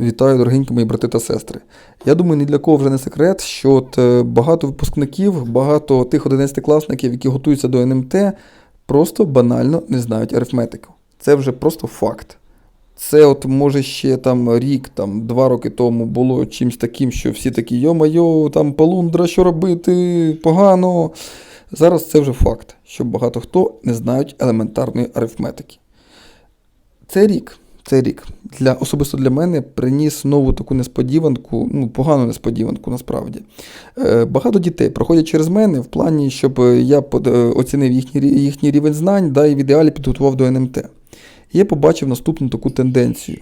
Вітаю, дорогенькі мої брати та сестри. Я думаю, ні для кого вже не секрет, що от е, багато випускників, багато тих 11-класників, які готуються до НМТ, просто банально не знають арифметику. Це вже просто факт. Це от може ще там рік, там два роки тому було чимось таким, що всі такі йо-майо, там полундра, що робити, погано. Зараз це вже факт, що багато хто не знають елементарної арифметики. Цей рік, цей рік для, особисто для мене приніс нову таку несподіванку, ну, погану несподіванку насправді. Е, багато дітей проходять через мене в плані, щоб я под- е, оцінив їхній, їхній рівень знань да, і в ідеалі підготував до НМТ. І я побачив наступну таку тенденцію.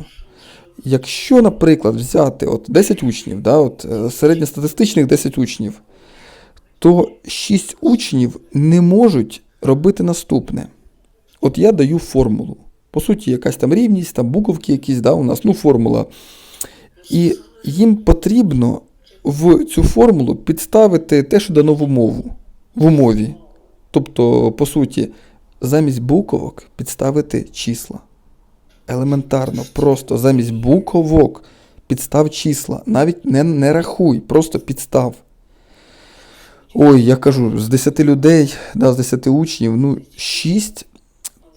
Якщо, наприклад, взяти от 10 учнів, да, от, е, середньостатистичних 10 учнів, то 6 учнів не можуть робити наступне. От я даю формулу. По суті, якась там рівність, там буковки якісь, да, у нас, ну, формула. І їм потрібно в цю формулу підставити те, що дано в умову. В умові. Тобто, по суті, замість буковок підставити числа. Елементарно, просто замість буковок підстав числа. Навіть не, не рахуй, просто підстав. Ой, я кажу, з 10 людей, да, з 10 учнів, ну, 6,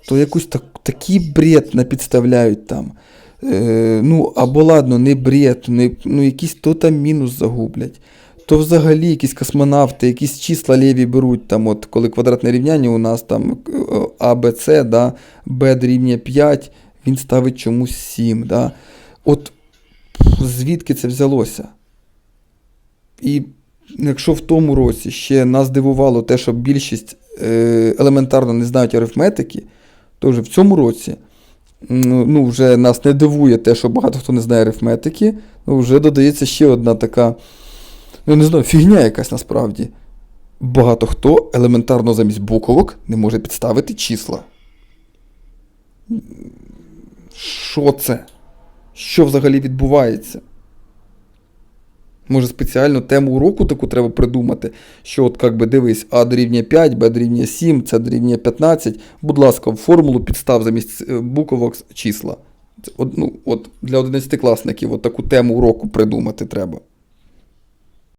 то якусь так, такий бред напідставляють там. Е, ну, або ладно, не бред, не, ну, якийсь то там мінус загублять. То взагалі якісь космонавти, якісь числа ліві беруть, там, от, коли квадратне рівняння у нас там е, А, Б, С, да, Б дорівнює 5, він ставить чомусь 7. Да. От звідки це взялося? І якщо в тому році ще нас дивувало те, що більшість е, елементарно не знають арифметики, то вже в цьому році ну, вже нас не дивує те, що багато хто не знає арифметики, ну, вже додається ще одна така, ну не знаю, фігня якась насправді. Багато хто елементарно замість буковок не може підставити числа. Що це? Що взагалі відбувається? Може, спеціально тему уроку таку треба придумати, що от як би дивись, А дорівнює 5, Б дорівнює 7, С дорівнює 15. Будь ласка, в формулу підстав замість е, буковок числа. От, ну, от для 11-класників от таку тему уроку придумати треба.